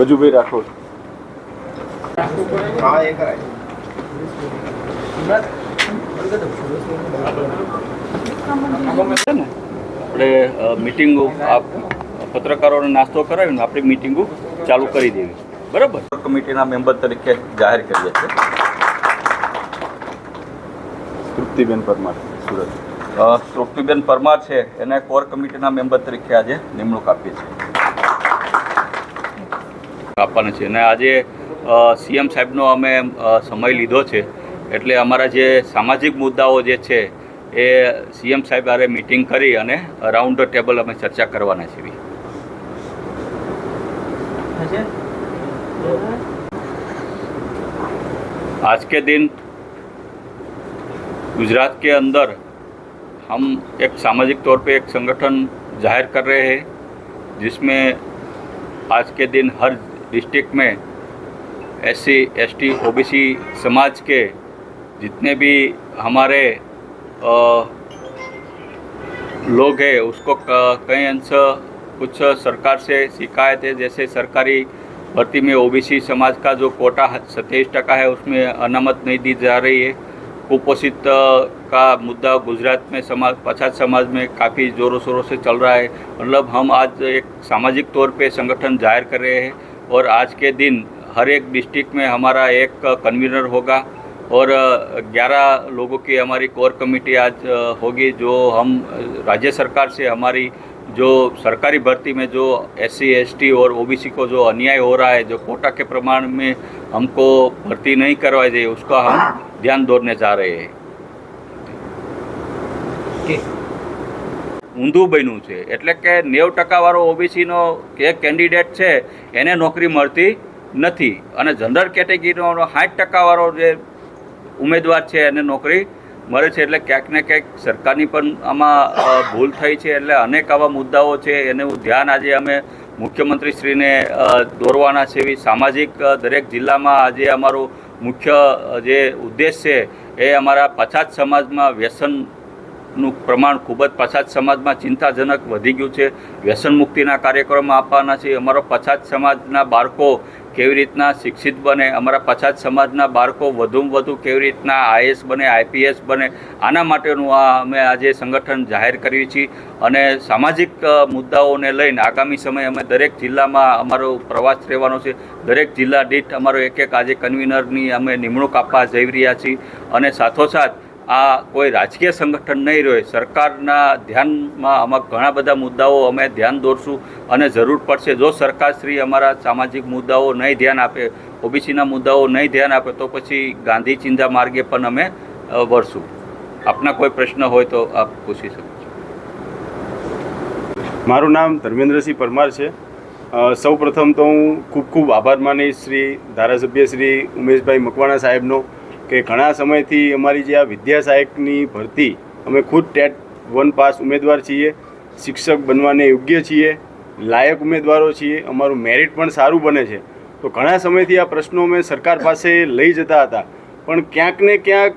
વજુભાઈ રાઠોડ. આપણે મિટિંગો પત્રકારોને નાસ્તો કરાવીને આપણી મિટિંગો ચાલુ કરી દેવી. બરાબર? કમિટીના મેમ્બર તરીકે જાહેર કરીએ છીએ. તૃપ્તિબેન પરમાર સુરત. તૃપ્તિબેન પરમાર છે. એને કોર કમિટીના મેમ્બર તરીકે આજે નિમણૂક આપી છે આપવાના છે અને આજે સીએમ સાહેબનો અમે અ, સમય લીધો છે એટલે અમારા જે સામાજિક મુદ્દાઓ જે છે એ સીએમ સાહેબ હારે મિટિંગ કરી અને રાઉન્ડ ટેબલ અમે ચર્ચા કરવાના છીએ आज के दिन गुजरात के अंदर हम एक सामाजिक तौर पे एक संगठन जाहिर कर रहे हैं जिसमें आज के दिन हर डिस्ट्रिक्ट में S C S T O B C समाज के जितने भी हमारे अ, लोग हैं उसको कई अंश कुछ सरकार से शिकायत है जैसे सरकारी भर्ती में ओबीसी समाज का जो कोटा सत्ताईस टका है उसमें अनामत नहीं दी जा रही है। कुपोषित का मुद्दा गुजरात में समाज पछात समाज में काफ़ी ज़ोरों शोरों से चल रहा है। मतलब हम आज एक सामाजिक तौर पे संगठन ज़ाहिर कर रहे हैं। और आज के दिन हर एक डिस्ट्रिक्ट में हमारा एक कन्वीनर होगा। और ग्यारह लोगों की हमारी कोर कमेटी आज होगी, जो हम राज्य सरकार से हमारी जो सरकारी भर्ती में जो एस सी और ओबीसी को जो अन्याय हो रहा है, जो कोटा के प्रमाण में हमको भर्ती नहीं करवाई जाए उसका हम ध्यान दौड़ने जा रहे हैं। ઊંધું બન્યું છે. એટલે કે નેવ ટકાવાળો ઓબીસીનો કે કેન્ડિડેટ છે, એને નોકરી મળતી નથી. અને જનરલ કેટેગરીનો સાઠ ટકાવાળો જે ઉમેદવાર છે, એને નોકરી મળે છે. એટલે ક્યાંક ને ક્યાંક સરકારની પણ આમાં ભૂલ થઈ છે. એટલે અનેક આવા મુદ્દાઓ છે. એનું ધ્યાન આજે અમે મુખ્યમંત્રીશ્રીને દોરવાના છે. એવી સામાજિક દરેક જિલ્લામાં આજે અમારો મુખ્ય જે ઉદ્દેશ છે, એ અમારા પછાત સમાજમાં વ્યસનનું પ્રમાણ ખૂબ જ પછાત સમાજમાં ચિંતાજનક વધી ગયું છે. વ્યસન મુક્તિના કાર્યક્રમો આપવાના છે. અમારો પછાત સમાજના બાળકો કેવી રીતના શિક્ષિત બને? અમારા પછાત સમાજના બાળકો વધુમાં વધુ કેવી રીતના આઈએસ બને, આઈપીએસ બને? આના માટેનું આ અમે આજે સંગઠન જાહેર કરીએ છીએ. અને સામાજિક મુદ્દાઓને લઈને આગામી સમયે અમે દરેક જિલ્લામાં અમારો પ્રવાસ રહેવાનો છે. દરેક જિલ્લા દીઠ અમારો એક એક આજે કન્વીનરની અમે નિમણૂક આપવા જઈ રહ્યા છીએ. અને સાથોસાથ આ કોઈ રાજકીય સંગઠન નહીં રહે સરકારના ધ્યાનમાં આમાં ઘણા બધા મુદ્દાઓ અમે ધ્યાન દોરશું અને જરૂર પડશે. જો સરકારશ્રી અમારા સામાજિક મુદ્દાઓ નહીં ધ્યાન આપે, ઓબીસીના મુદ્દાઓ નહીં ધ્યાન આપે, તો પછી ગાંધી ચિંતા માર્ગે પણ અમે વરસું આપના કોઈ પ્રશ્ન હોય તો આપ પૂછી શકો છો. મારું નામ ધર્મેન્દ્રસિંહ પરમાર છે. સૌ પ્રથમ તો હું ખૂબ ખૂબ આભાર માનીશ શ્રી ધારાસભ્ય શ્રી ઉમેશભાઈ મકવાણા સાહેબનો. કે ઘણા સમયથી અમારી જે આ વિદ્યા સહાયકની ભરતી, અમે ખુદ ટેટ વન પાસ ઉમેદવાર છીએ, શિક્ષક બનવાને યોગ્ય છીએ, લાયક ઉમેદવારો છીએ, અમારું મેરિટ પણ સારું બને છે. તો ઘણા સમયથી આ પ્રશ્નો અમે સરકાર પાસે લઈ જતા હતા. પણ ક્યાંક ને ક્યાંક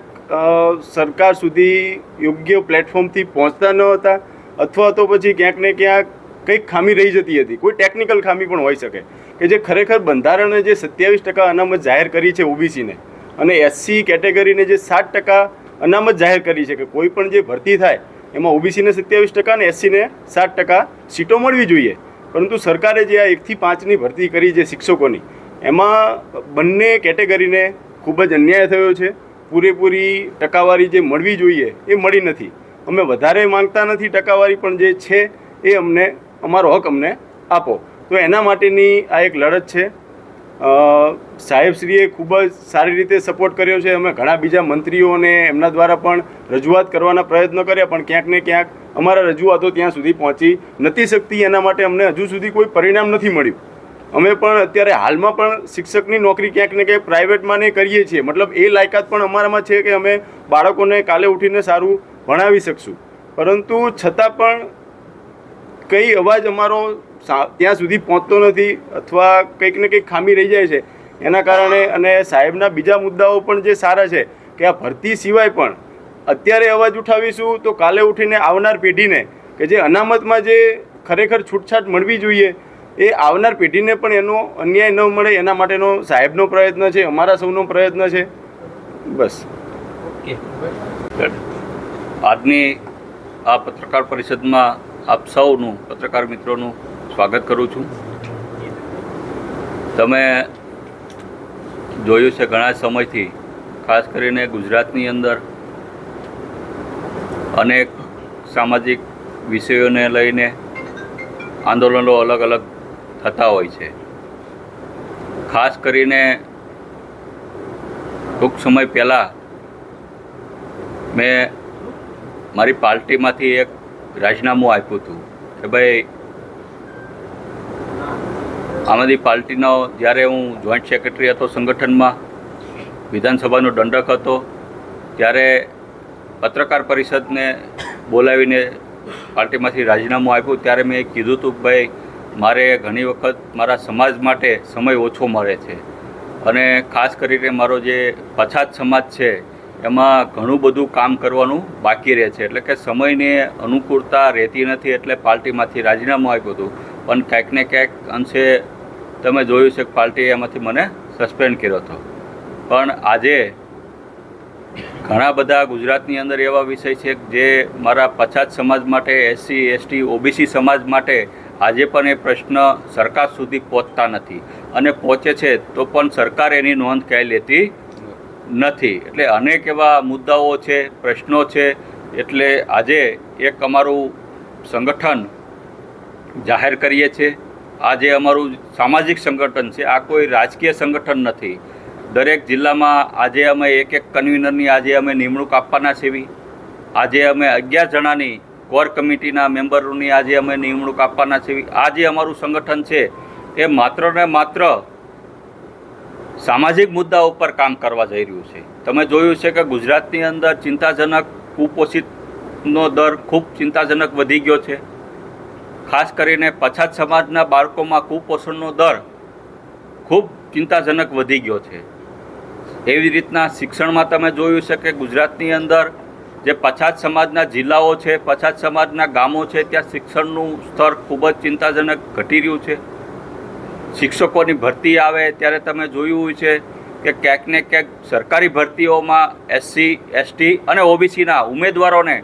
સરકાર સુધી યોગ્ય પ્લેટફોર્મથી પહોંચતા ન હતા, અથવા તો પછી ક્યાંક ને ક્યાંક કંઈક ખામી રહી જતી હતી. કોઈ ટેકનિકલ ખામી પણ હોઈ શકે. કે જે ખરેખર બંધારણે જે સત્યાવીસ ટકા અનામત જાહેર કરી છે ઓબીસીને અને એસસી કેટેગરીને જે સાત ટકા અનામત જાહેર કરી છે કે કોઈ પણ જે ભરતી થાય, એમાં ઓબીસીને સત્યાવીસ ટકા અને એસસીને સાત ટકા સીટો મળવી જોઈએ. પરંતુ સરકારે જે આ એકથી પાંચની ભરતી કરી છે શિક્ષકોની, એમાં બંને કેટેગરીને ખૂબ જ અન્યાય થયો છે. પૂરેપૂરી ટકાવારી જે મળવી જોઈએ એ મળી નથી. અમે વધારે માંગતા નથી ટકાવારી, પણ જે છે એ અમને, અમારો હક અમને આપો. તો એના માટેની આ એક લડત છે. સાહેબશ્રીએ ખૂબ જ સારી રીતે સપોર્ટ કર્યો છે. અમે ઘણા બીજા મંત્રીઓને એમના દ્વારા પણ રજૂઆત કરવાના પ્રયત્નો કર્યા, પણ ક્યાંક ને ક્યાંક અમારા રજૂઆતો ત્યાં સુધી પહોંચી નથી શકતી. એના માટે અમને હજુ સુધી કોઈ પરિણામ નથી મળ્યું. અમે પણ અત્યારે હાલમાં પણ શિક્ષકની નોકરી ક્યાંક ને ક્યાંક પ્રાઇવેટમાં ને કરીએ છીએ. મતલબ એ લાયકાત પણ અમારામાં છે કે અમે બાળકોને કાલે ઉઠીને સારું ભણાવી શકશું. પરંતુ છતાં પણ કઈ અવાજ અમારો ત્યાં સુધી પહોંચતો નથી અથવા કંઈક ને કંઈક ખામી રહી જાય છે. એના કારણે અને સાહેબના બીજા મુદ્દાઓ પણ જે સારા છે કે આ ભરતી સિવાય પણ અત્યારે અવાજ ઉઠાવીશું તો કાલે ઉઠીને આવનાર પેઢીને કે જે અનામતમાં જે ખરેખર છૂટછાટ મળવી જોઈએ એ આવનાર પેઢીને પણ એનો અન્યાય ન મળે એના માટેનો સાહેબનો પ્રયત્ન છે, અમારા સૌનો પ્રયત્ન છે. બસ. આજની આ પત્રકાર પરિષદમાં આપ સૌનું પત્રકાર મિત્રોનું સ્વાગત કરું છું. તમે જોયું છે ઘણા સમયથી, ખાસ કરીને ગુજરાતની અંદર અનેક સામાજિક વિષયોને લઈને આંદોલનો અલગ અલગ થતા હોય છે. ખાસ કરીને ટૂંક સમય પહેલાં મેં મારી પાર્ટીમાંથી એક રાજીનામું આપ્યું હતું. કે ભાઈ, આમ આદમી પાર્ટીનો જ્યારે હું જોઈન્ટ સેક્રેટરી હતો સંગઠનમાં, વિધાનસભાનો દંડક હતો, ત્યારે પત્રકાર પરિષદને બોલાવીને પાર્ટીમાંથી રાજીનામું આપ્યું, ત્યારે મેં કીધું હતું કે ભાઈ, મારે ઘણી વખત મારા સમાજ માટે સમય ઓછો મળે છે. અને ખાસ કરીને મારો જે પછાત સમાજ છે એમાં ઘણું બધું કામ કરવાનું બાકી રહે છે. એટલે કે સમયને અનુકૂળતા રહેતી નથી એટલે પાર્ટીમાંથી રાજીનામું આપ્યું હતું. પણ ક્યાંક ને ક્યાંક અંશે તમે જોયું છે કે પાર્ટીએ એમાંથી મને સસ્પેન્ડ કર્યો હતો. પણ આજે ઘણા બધા ગુજરાતની અંદર એવા વિષય છે જે મારા પછાત સમાજ માટે એસસી એસટી ઓબીસી સમાજ માટે આજે પણ એ પ્રશ્ન સરકાર સુધી પહોંચતા નથી. અને પહોંચે છે તો પણ સરકાર એની નોંધ ક્યાંય લેતી નથી. એટલે અનેક એવા મુદ્દાઓ છે, પ્રશ્નો છે. એટલે આજે એક અમારું સંગઠન જાહેર કરીએ છીએ. આજે અમારું સામાજિક સંગઠન છે. આ કોઈ રાજકીય સંગઠન નથી. દરેક જિલ્લામાં આજે અમે એક એક કન્વીનરની આજે અમે નિમણૂક આપવાના છીએ. આજે અમે અગિયાર જણાની કોર કમિટીના મેમ્બરોની આજે અમે નિમણૂક આપવાના છીએ. આ જે અમારું સંગઠન છે, એ માત્ર ને માત્ર સામાજિક મુદ્દા ઉપર કામ કરવા જઈ રહ્યું છે. તમે જોયું છે કે ગુજરાતની અંદર ચિંતાજનક કુપોષિતનો દર ખૂબ ચિંતાજનક વધી ગયો છે. ખાસ કરીને પછાત સમાજના બાળકોમાં કુપોષણનો દર ખૂબ ચિંતાજનક વધી ગયો છે. એવી રીતના શિક્ષણમાં તમે જોયું છે કે ગુજરાતની અંદર જે પછાત સમાજના જિલ્લાઓ છે, પછાત સમાજના ગામો છે, ત્યાં શિક્ષણનું સ્તર ખૂબ જ ચિંતાજનક ઘટી રહ્યું છે. શિક્ષકોની ભરતી આવે ત્યારે તમે જોયું છે કે ક્યાંક ને ક્યાંક સરકારી ભરતીઓમાં એસસી એસટી અને ઓબીસીના ઉમેદવારોને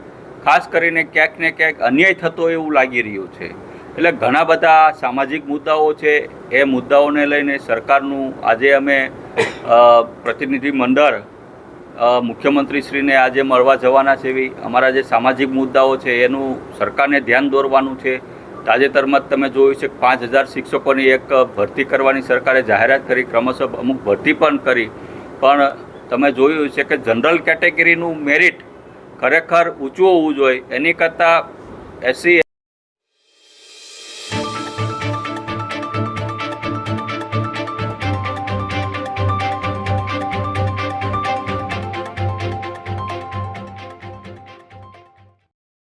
ખાસ કરીને ક્યાંક ને ક્યાંક અન્યાય થતો એવું લાગી રહ્યું છે. એટલે ઘણા બધા સામાજિક મુદ્દાઓ છે, એ મુદ્દાઓને લઈને સરકારનું આજે અમે પ્રતિનિધિ મંડળ મુખ્યમંત્રીશ્રીને આજે મળવા જવાના છે. એવી અમારા જે સામાજિક મુદ્દાઓ છે, એનું સરકારને ધ્યાન દોરવાનું છે. તાજેતરમાં જ તમે જોયું છે કે પાંચ હજાર શિક્ષકોની એક ભરતી કરવાની સરકારે જાહેરાત કરી. ક્રમશઃ અમુક ભરતી પણ કરી. પણ તમે જોયું છે કે જનરલ કેટેગરીનું મેરિટ ખરેખર ઊંચું હોવું જોઈએ. એની કરતાં એસસી